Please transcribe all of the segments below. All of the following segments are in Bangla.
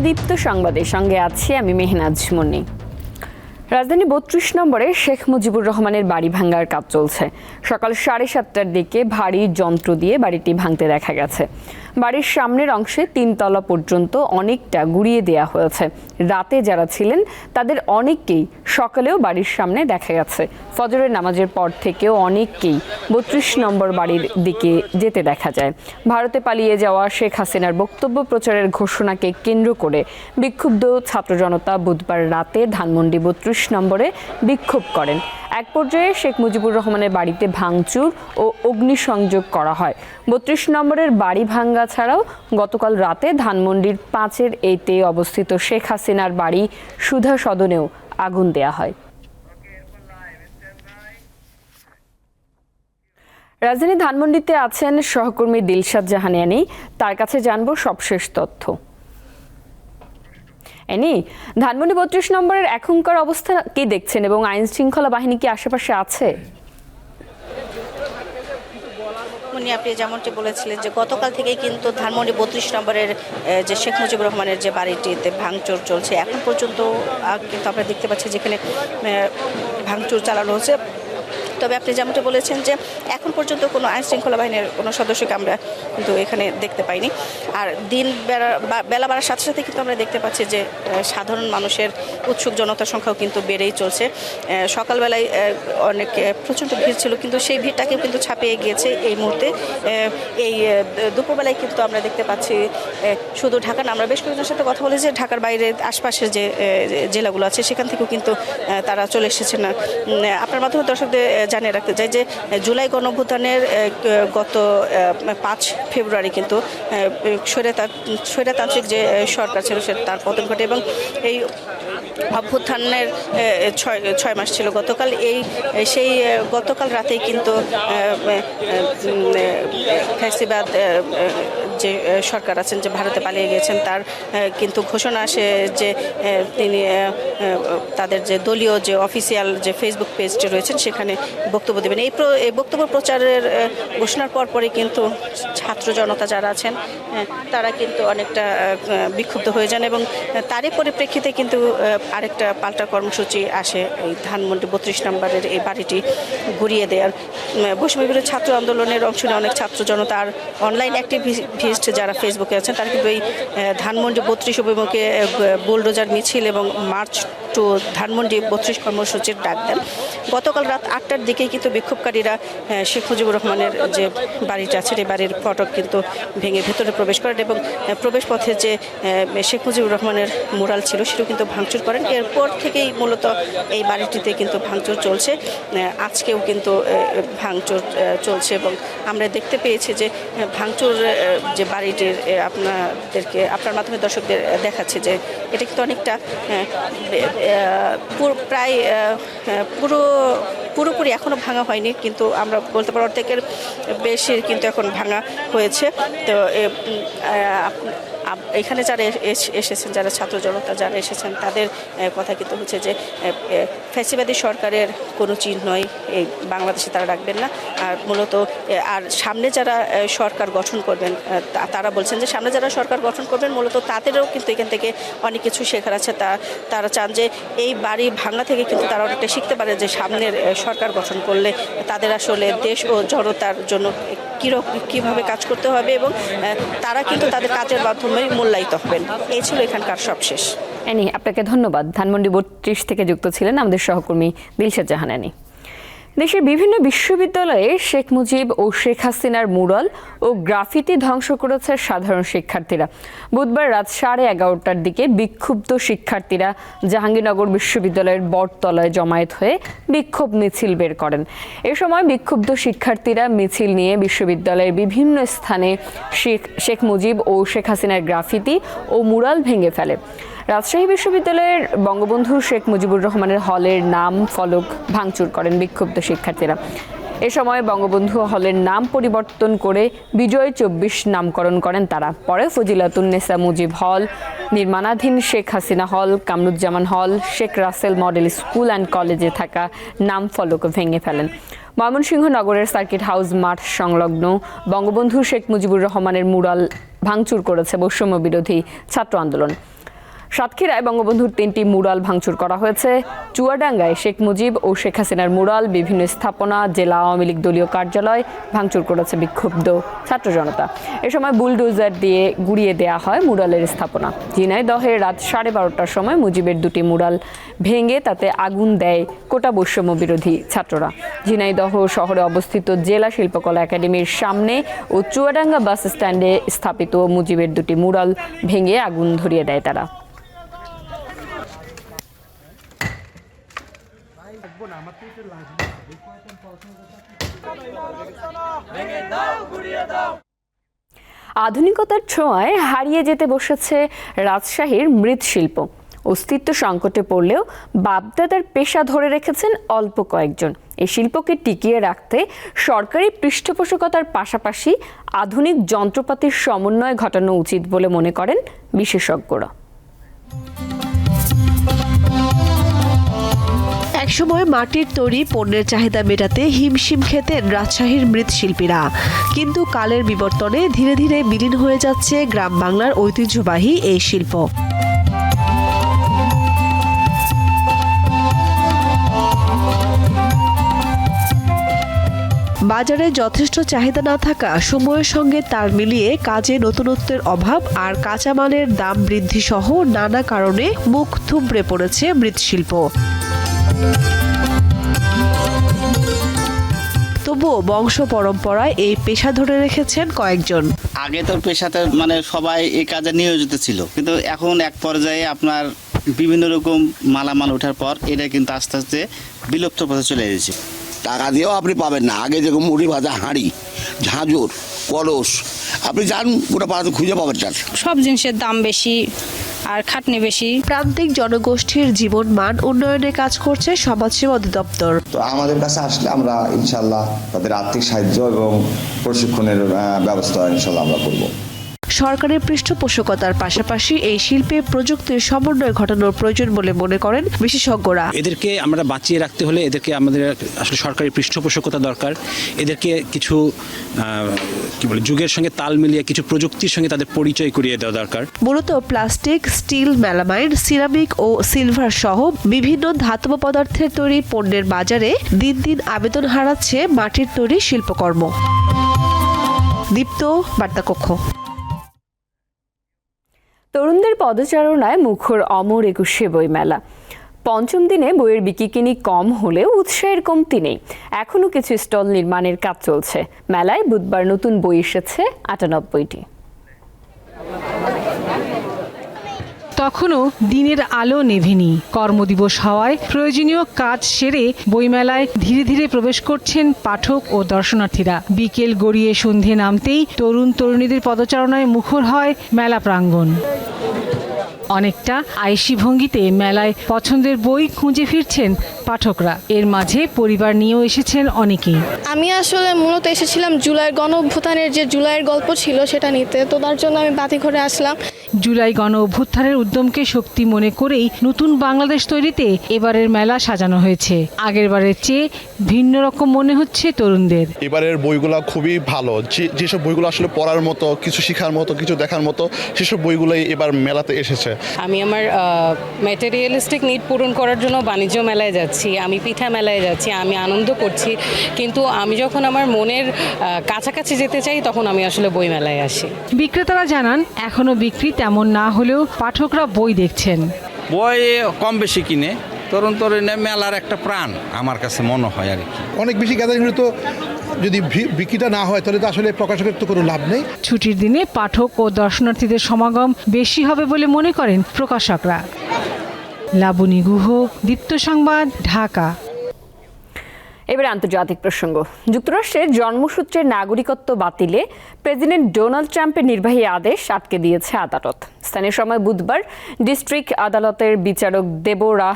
দীপ্ত সংবাদের সঙ্গে আছি আমি মেহনাজ মুন্নি। রাজধানী বত্রিশ নম্বরে শেখ মুজিবুর রহমানের বাড়ি ভাঙ্গার কাজ চলছে। সকাল সাড়ে সাতটার দিকে ভারী যন্ত্র দিয়ে বাড়িটি ভাঙতে দেখা গেছে। বাড়ির সামনের অংশে তিনতলা পর্যন্ত অনেকটা গুড়িয়ে দেওয়া হয়েছে। রাতে যারা ছিলেন, তাদের অনেককেই সকালেও বাড়ির সামনে দেখা গেছে। ফজরের নামাজের পর থেকেও অনেককেই বত্রিশ নম্বর বাড়ির দিকে যেতে দেখা যায়। ভারতে পালিয়ে যাওয়া শেখ হাসিনার বক্তব্য প্রচারের ঘোষণাকে কেন্দ্র করে বিক্ষুব্ধ ছাত্র জনতা বুধবার রাতে ধানমন্ডি বত্রিশ নম্বরে বিক্ষোভ করেন। এক পর্যায়ে শেখ মুজিবুর রহমানের বাড়িতে ভাঙচুর ও অগ্নিসংযোগ করা হয়। বত্রিশ নম্বরের বাড়ি ভাঙ্গা ছাড়াও গতকাল রাতে ধানমন্ডির পাঁচের এইতে অবস্থিত শেখ হাসিনার বাড়ি সুধা সদনেও আগুন দেয়া হয়। রাজধানী ধানমন্ডিতে আছেন সহকর্মী দিলশাদ জাহানিয়ানি। তার কাছে জানব সবশেষ তথ্য। এনি, ধানমন্ডি বত্রিশ নম্বরের এখনকার অবস্থা কি দেখছেন এবং আইন শৃঙ্খলা বাহিনী কি আশেপাশে আছে? উনি আপনি যেমনটি বলেছিলেন যে গতকাল থেকেই কিন্তু ধানমন্ডি বত্রিশ নম্বরের যে শেখ মুজিবুর রহমানের যে বাড়িটিতে ভাঙচুর চলছে। এখন পর্যন্ত কিন্তু আমরা দেখতে পাচ্ছি যেখানে ভাঙচুর চালানো হচ্ছে। তবে আপনি যেমনটি বলেছেন যে এখন পর্যন্ত কোনো আইন শৃঙ্খলা বাহিনীর কোনো সদস্যকে আমরা কিন্তু এখানে দেখতে পাইনি। আর দিন বেড়া বেলা বাড়ার সাথে সাথে কিন্তু আমরা দেখতে পাচ্ছি যে সাধারণ মানুষের উৎসুক জনতার সংখ্যাও কিন্তু বেড়েই চলছে। সকালবেলায় অনেক প্রচণ্ড ভিড় ছিল, কিন্তু সেই ভিড়টাকেও কিন্তু ছাপিয়ে গিয়েছে এই মুহূর্তে। এই দুপুরবেলায় কিন্তু আমরা দেখতে পাচ্ছি শুধু ঢাকা না, আমরা বেশ কয়েকজনের সাথে কথা বলেছি যে ঢাকার বাইরে আশপাশের যে জেলাগুলো আছে, সেখান থেকেও কিন্তু তারা চলে এসেছে না আপনার মাধ্যমে দর্শকদের জানিয়ে রাখতে চাই যে জুলাই গণঅভ্যুত্থানের আহ, গত পাঁচ ফেব্রুয়ারি কিন্তু স্বৈরতান্ত্রিক যে সরকার ছিল সে তার পতন ঘটে এবং এই অভ্যুত্থানের ছয় ছয় মাস ছিল গতকাল। এই সেই গতকাল রাতেই কিন্তু ফ্যাসিবাদ যে সরকার আছেন যে ভারতে পালিয়ে গিয়েছেন, তার কিন্তু ঘোষণা আসে যে তিনি তাদের যে দলীয় যে অফিসিয়াল যে ফেসবুক পেজটি রয়েছেন, সেখানে বক্তব্য দেবেন। এই বক্তব্য প্রচারের ঘোষণার পর পরে কিন্তু ছাত্র জনতা যারা আছেন তারা কিন্তু অনেকটা বিক্ষুব্ধ হয়ে যান এবং তারই পরিপ্রেক্ষিতে কিন্তু আরেকটা পাল্টা কর্মসূচি আসে। এই ধানমন্ডি বত্রিশ নম্বরের এই বাড়িটি ঘুরিয়ে দেওয়ার। বৈষম্য ছাত্র আন্দোলনের অংশ নেয় অনেক ছাত্র জনতা আর অনলাইন অ্যাক্টিভিস্ট যারা ফেসবুকে আছেন, তারা কিন্তু এই ধানমন্ডি বত্রিশ অভিমুখে বুলডোজার মিছিল এবং মার্চ টু ধানমন্ডি বত্রিশ কর্মসূচির ডাক দেন। গতকাল রাত আটটার দিকে কিন্তু বিক্ষোভকারীরা শেখ মুজিবুর রহমানের যে বাড়িটা আছে এই বাড়ির ফটক কিন্তু ভেঙে ভেতরে প্রবেশ করেন এবং প্রবেশ পথে যে শেখ মুজিবুর রহমানের মুরাল ছিল, সেটাও কিন্তু ভাঙচুর করেন। এরপর থেকেই মূলত এই বাড়িটিতে কিন্তু ভাঙচুর চলছে। আজকেও কিন্তু ভাঙচুর চলছে এবং আমরা দেখতে পেয়েছি যে ভাঙচুর যে বাড়িটির আপনাদেরকে, আপনার মাধ্যমে দর্শকদের দেখাচ্ছে যে এটা কিন্তু অনেকটা প্রায় পুরো, পুরোপুরি এখনও ভাঙা হয়নি, কিন্তু আমরা বলতে পারি অর্ধেকের বেশি কিন্তু এখন ভাঙা হয়েছে। তো এখানে যারা এস- এস- এসেছেন, যারা ছাত্র জনতা যারা এসেছেন, তাদের কথা কিন্তু হচ্ছে যে ফ্যাসিবাদী সরকারের কোনো চিহ্নই এই বাংলাদেশে তারা রাখবেন না। আর মূলত আর সামনে যারা সরকার গঠন করবেন তারা বলছেন যে, সামনে যারা সরকার গঠন করবেন, মূলত তাদেরও কিন্তু এখান থেকে অনেক কিছু শেখার আছে। তা, তারা চান যে, এই বাড়ি ভাঙা থেকে কিন্তু তারা অনেকটা শিখতে পারে যে, সামনের সরকার গঠন করলে তাদের আসলে দেশ ও জনতার জন্য কীরকম কীভাবে কাজ করতে হবে এবং তারা কিন্তু তাদের কাজের মাধ্যমে মূল্যায়িত হবেন। এই ছিল এখানকার সবশেষ। এনি আপনাকে ধন্যবাদ। ধানমন্ডি বত্রিশ থেকে যুক্ত ছিলেন আমাদের সহকর্মী দিলশাদ জাহানানি। দেশের বিভিন্ন বিশ্ববিদ্যালয়ে শেখ মুজিব ও শেখ হাসিনার মুরাল ও গ্রাফিতি ধ্বংস করেছে সাধারণ শিক্ষার্থীরা। বুধবার রাত সাড়ে এগারোটার দিকে বিক্ষুব্ধ শিক্ষার্থীরা জাহাঙ্গীরনগর বিশ্ববিদ্যালয়ের বটতলায় জমায়েত হয়ে বিক্ষোভ মিছিল বের করেন। এ সময় বিক্ষুব্ধ শিক্ষার্থীরা মিছিল নিয়ে বিশ্ববিদ্যালয়ের বিভিন্ন স্থানে শেখ শেখ মুজিব ও শেখ হাসিনার গ্রাফিতি ও মুরাল ভেঙে ফেলে। রাজশাহী বিশ্ববিদ্যালয়ের বঙ্গবন্ধু শেখ মুজিবুর রহমানের হলের নাম ফলক ভাঙচুর করেন বিক্ষুব্ধ শিক্ষার্থীরা। এ সময় বঙ্গবন্ধু হলের নাম পরিবর্তন করে বিজয় চব্বিশ নামকরণ করেন তারা। পরে ফজিলাতুন্নেসা মুজিব হল, নির্মাণাধীন শেখ হাসিনা হল, কামরুজ্জামান হল, Sheikh Russel model school and কলেজে থাকা নাম ফলক ভেঙে ফেলেন। ময়মনসিংহ নগরের সার্কিট হাউস মাঠ সংলগ্ন বঙ্গবন্ধু শেখ মুজিবুর রহমানের মুরাল ভাঙচুর করেছে বৈষম্য বিরোধী ছাত্র আন্দোলন। সাতক্ষীরায় বঙ্গবন্ধুর তিনটি মুরাল ভাঙচুর করা হয়েছে। চুয়াডাঙ্গায় শেখ মুজিব ও শেখ হাসিনার মুরাল বিভিন্ন স্থাপনা, জেলা আওয়ামী লীগ দলীয় কার্যালয় ভাঙচুর করেছে বিক্ষুব্ধ ছাত্র জনতা। এ সময় বুলডোজার দিয়ে গুড়িয়ে দেয়া হয় মুরালের স্থাপনা। ঝিনাইদহে রাত সাড়ে বারোটার সময় মুজিবের দুটি মুরাল ভেঙে তাতে আগুন দেয় কোটা বৈষম্য বিরোধী ছাত্ররা। ঝিনাইদহ শহরে অবস্থিত জেলা শিল্পকলা একাডেমির সামনে ও চুয়াডাঙ্গা বাস স্ট্যান্ডে স্থাপিত মুজিবের দুটি মুরাল ভেঙে আগুন ধরিয়ে দেয় তারা। আধুনিকতার ছোঁয়ায় হারিয়ে যেতে বসেছে রাজশাহীর মৃৎশিল্প। অস্তিত্ব সংকটে পড়লেও বাপদাদার পেশা ধরে রেখেছেন অল্প কয়েকজন। এই শিল্পকে টিকিয়ে রাখতে সরকারি পৃষ্ঠপোষকতার পাশাপাশি আধুনিক যন্ত্রপাতির সমন্বয় ঘটানো উচিত বলে মনে করেন বিশেষজ্ঞরা। একসময় মাটির তৈরি পণ্যের চাহিদা মেটাতে হিমশিম খেতেন রাজশাহীর মৃৎশিল্পীরা। কিন্তু কালের বিবর্তনে ধীরে ধীরে বিলীন হয়ে যাচ্ছে গ্রাম বাংলার ঐতিহ্যবাহী এই শিল্প। বাজারে যথেষ্ট চাহিদা না থাকা সময়ের সঙ্গে তার মিলিয়ে কাজে নতুনত্বের অভাব আর কাঁচামালের দাম বৃদ্ধি সহ নানা কারণে মুখ থুবড়ে পড়েছে মৃৎশিল্প। তবুও বংশ পরম্পরায় এই পেশা ধরে রেখেছেন কয়েকজন। আগে তো পেশাতে মানে সবাই এই কাজে নিয়োজিত ছিল। কিন্তু এখন এক পর্যায়ে আপনার বিভিন্ন রকম মালামাল ওঠার পর এটা কিন্তু আস্তে আস্তে বিলুপ্ত পথে চলে এসেছে। টাকা দিয়েও আপনি পাবেন না। আগে যেরকম মুড়ি ভাজা হাঁড়ি ঝাঁঝর কলস আপনি যান গোটা পাড়াতে খুঁজে পাবেন না সব জিনিসের দাম বেশি আর খাটনি বেশি। প্রান্তিক জনগোষ্ঠীর জীবন মান উন্নয়নে কাজ করছে সমাজসেবা অধিদপ্তর। তো আমাদের কাছে আসলে আমরা ইনশাল্লাহ তাদের আর্থিক সাহায্য এবং প্রশিক্ষণের ব্যবস্থা ইনশাল্লাহ আমরা করব। সরকারের পৃষ্ঠপোষকতার পাশাপাশি এই শিল্পে প্রযুক্তির সমন্বয় ঘটানোর প্রয়োজন বলে মনে করেন বিশেষজ্ঞরা। এদেরকে আমরা বাঁচিয়ে রাখতে হলে এদেরকে আমাদের আসলে সরকারি পৃষ্ঠপোষকতা দরকার। এদেরকে কিছু কি বলে যুগের সঙ্গে তাল মিলিয়ে কিছু প্রযুক্তির সঙ্গে তাদের পরিচয় করিয়ে দেওয়া দরকার। মূলত প্লাস্টিক স্টিল মেলামাইন সিরামিক ও সিলভার সহ বিভিন্ন ধাতব পদার্থের তৈরি পণ্যের বাজারে দিন দিন আবেদন হারাচ্ছে মাটির তৈরি শিল্পকর্ম। দীপ্ত বার্তাকক্ষ। তরুণদের পদচারণায় মুখর অমর একুশে বইমেলা। পঞ্চম দিনে বইয়ের বিকিকিনি কম হলেও উৎসাহের কমতি নেই। এখনও কিছু স্টল নির্মাণের কাজ চলছে। মেলায় বুধবার নতুন বই এসেছে আটানব্বইটি। তখনও দিনের আলো নেভেনি। কর্মদিবস হওয়ায় প্রয়োজনীয় কাজ সেরে বইমেলায় ধীরে ধীরে প্রবেশ করছেন পাঠক ও দর্শনার্থীরা। বিকেল গড়িয়ে সন্ধে নামতেই তরুণ তরুণীদের পদচারণায় মুখর হয় মেলা প্রাঙ্গণ। অনেকটা আইসি ভঙ্গিতে মেলায় পছন্দের বই খুঁজে ফিরছেন পাঠকরা। এর মাঝে পরিবার নিয়েও এসেছেন অনেকেই। আমি আসলে মূলত এসেছিলাম জুলাইয়ের গণ অভ্যুত্থানের যে জুলাইয়ের গল্প ছিল সেটা নিতে। তো তার জন্য আমি বাতিঘরে আসলাম। জুলাই গণ অভ্যুত্থানের উদ্যমকে শক্তি মনে করেই নতুন বাংলাদেশ তৈরিতে এবারের মেলা সাজানো হয়েছে। আগেরবারের চেয়ে ভিন্ন রকম মনে হচ্ছে তরুণদের। এবারের বইগুলো খুবই ভালো। যে যেসব বইগুলো আসলে পড়ার মতো কিছু শেখার মতো কিছু দেখার মতো সেসব বইগুলোই এবার মেলাতে এসেছে। আমি আমার ম্যাটেরিয়ালিস্টিক নিড পূরণ করার জন্য বাণিজ্য মেলায় যাচ্ছি আমি পিঠা মেলায় যাচ্ছি আমি আনন্দ করছি। কিন্তু আমি যখন আমার মনের কাছাকাছি যেতে চাই তখন আমি আসলে বই মেলায় আসি। বিক্রেতারা জানান এখনও বিক্রি তেমন না হলেও পাঠকরা বই দেখছেন। বই কম বেশি কিনে তরুণ তরুণী মেলার একটা প্রাণ আমার কাছে মনে হয় আর কি। অনেক বেশি গ্যাদারিং হলে তো যদি ভি- বিক্রিটা না হয় তাহলে তো আসলে প্রকাশকের তো কোনো লাভ নেই। ছুটির দিনে পাঠক ও দর্শনার্থীদের সমাগম বেশি হবে বলে মনে করেন প্রকাশকরা। লাবণী গুহ দীপ্ত সংবাদ ঢাকা। এবার আন্তর্জাতিক প্রসঙ্গ। যুক্তরাষ্ট্রের জন্মসূত্রের নাগরিকত্ব বাতিলে প্রেসিডেন্ট ডোনাল্ড ট্রাম্পের নির্বাহী আদেশ আটকে দিয়েছে আদালত। স্থানীয় সময় বুধবার ডিস্ট্রিক্ট আদালতের বিচারক দেবোরা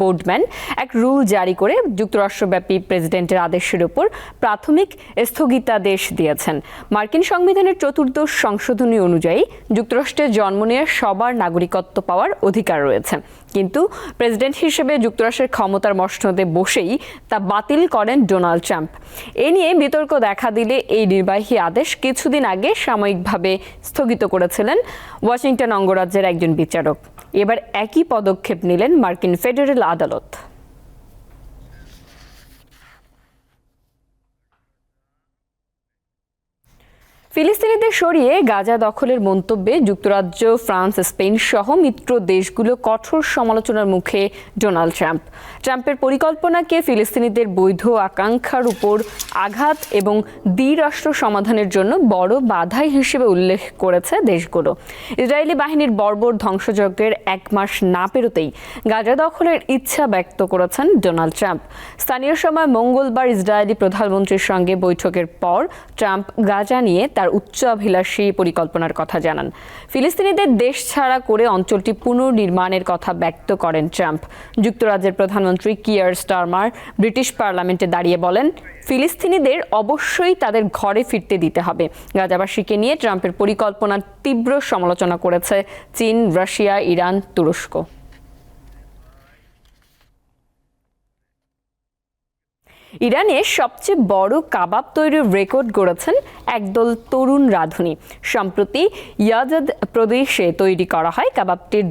বোর্ডম্যান এক রুল জারি করে যুক্তরাষ্ট্রব্যাপী প্রেসিডেন্টের আদেশের উপর প্রাথমিক স্থগিতাদেশ দিয়েছেন। মার্কিন সংবিধানের চতুর্দশ সংশোধনী অনুযায়ী যুক্তরাষ্ট্রে জন্ম নেওয়া সবার নাগরিকত্ব পাওয়ার অধিকার রয়েছে। কিন্তু প্রেসিডেন্ট হিসেবে যুক্তরাষ্ট্রের ক্ষমতার মসনদে বসেই তা বাতিল করেন ডোনাল্ড ট্রাম্প। এ নিয়ে বিতর্ক দেখা দিলে এই নির্বাহী আদেশ কিছুদিন আগে সাময়িকভাবে স্থগিত করেছিলেন ওয়াশিংটন অঙ্গরাজ্যের একজন বিচারক। এবার একই পদক্ষেপ নিলেন মার্কিন ফেডারেল আদালত। ফিলিস্তিনিদের সরিয়ে গাজা দখলের মন্তব্যে যুক্তরাজ্য, ফ্রান্স, স্পেন সহ মিত্র দেশগুলো কঠোর সমালোচনার মুখে ডোনাল্ড ট্রাম্প। ট্রাম্পের পরিকল্পনাকে ফিলিস্তিনিদের বৈধ আকাঙ্ক্ষার উপর আঘাত এবং দ্বিরাষ্ট্র সমাধানের জন্য বড় বাধাই হিসেবে উল্লেখ করেছে দেশগুলো। ইসরায়েলি বাহিনীর বর্বর ধ্বংসযজ্ঞের এক মাস না পেরোতেই গাজা দখলের ইচ্ছা ব্যক্ত করেছেন ডোনাল্ড ট্রাম্প। স্থানীয় সময় মঙ্গলবার ইসরায়েলি প্রধানমন্ত্রীর সঙ্গে বৈঠকের পর ট্রাম্প গাজা নিয়ে তার উচ্চাভিলাষী পরিকল্পনার কথা জানান। ফিলিস্তিনিদের দেশ ছাড়া করে অঞ্চলটি পুনর্নির্মাণের কথা ব্যক্ত করেন ট্রাম্প। যুক্তরাজ্যের প্রধানমন্ত্রী কিয়ার স্টারমার ব্রিটিশ পার্লামেন্টে দাঁড়িয়ে বলেন, ফিলিস্তিনিদের অবশ্যই তাদের ঘরে ফিরতে দিতে হবে। গাজাবাসীকে নিয়ে ট্রাম্পের পরিকল্পনার তীব্র সমালোচনা করেছে চীন, রাশিয়া, ইরান তুরস্ক ইরানে সবচেয়ে বড় কাবাব তৈরির রেকর্ড গড়েছেন একদল তরুণ রাঁধুনি। সম্প্রতি ইয়াজাদ প্রদেশে তৈরি করা হয় কাবাবটির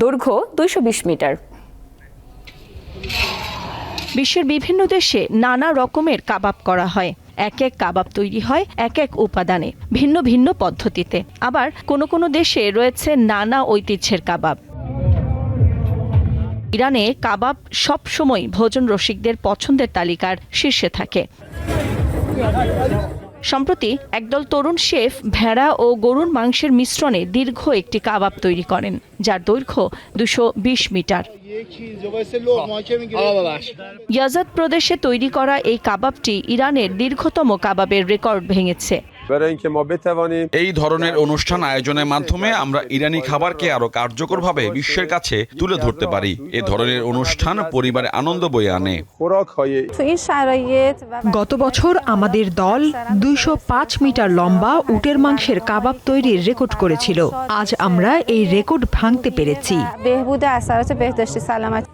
দৈর্ঘ্য দুইশ বিশ মিটার। বিশ্বের বিভিন্ন দেশে নানা রকমের কাবাব করা হয়। এক এক কাবাব তৈরি হয় এক এক উপাদানে, ভিন্ন ভিন্ন পদ্ধতিতে। আবার কোনো কোনো দেশে রয়েছে নানা ঐতিহ্যের কাবাব। ইরানে কাবাব সব সময় ভোজন রসিকদের পছন্দের তালিকার শীর্ষে থাকে। সম্প্রতি একদল তরুণ শেফ ভেড়া ও গরুর মাংসের মিশ্রণে দীর্ঘ একটি কাবাব তৈরি করেন, যার দৈর্ঘ্য দুশো মিটার। ইয়াজাদ প্রদেশে তৈরি করা এই কাবাবটি ইরানের দীর্ঘতম কাবাবের রেকর্ড ভেঙেছে। এই ধরনের অনুষ্ঠান আয়োজনের মাধ্যমে আমরা ইরানি খাবারকে আরও কার্যকরভাবে বিশ্বের কাছে তুলে ধরতে পারি। এ ধরনের অনুষ্ঠান পরিবারে আনন্দ বয়ে আনে। গত বছর আমাদের দল দুইশো পাঁচ মিটার লম্বা উটের মাংসের কাবাব তৈরির রেকর্ড করেছিল। আজ আমরা এই রেকর্ড ভাঙতে পেরেছি।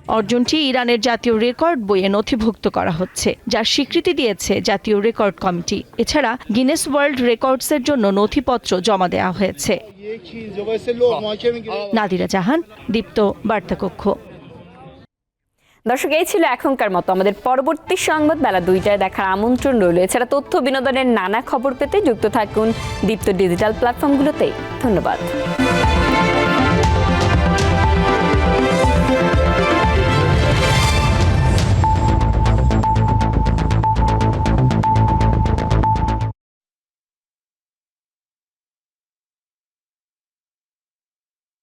অর্জনটি ইরানের জাতীয় রেকর্ড বইয়ে নথিভুক্ত করা হচ্ছে যার স্বীকৃতি দিয়েছে জাতীয় রেকর্ড কমিটি। এছাড়া গিনেস ওয়ার্ল্ড রেকর্ডসের জন্য নথিপত্র জমা দেওয়া হয়েছে। নাদিরা জাহান, দীপ্ত, বার্তাকক্ষ। দর্শক, এই ছিল এখনকার মতো। আমাদের পরবর্তী সংবাদ বেলা দুইটায় দেখার আমন্ত্রণ রইল। এছাড়া তথ্য বিনোদনের নানা খবর পেতে যুক্ত থাকুন দীপ্ত ডিজিটাল প্ল্যাটফর্মগুলোতে। ধন্যবাদ।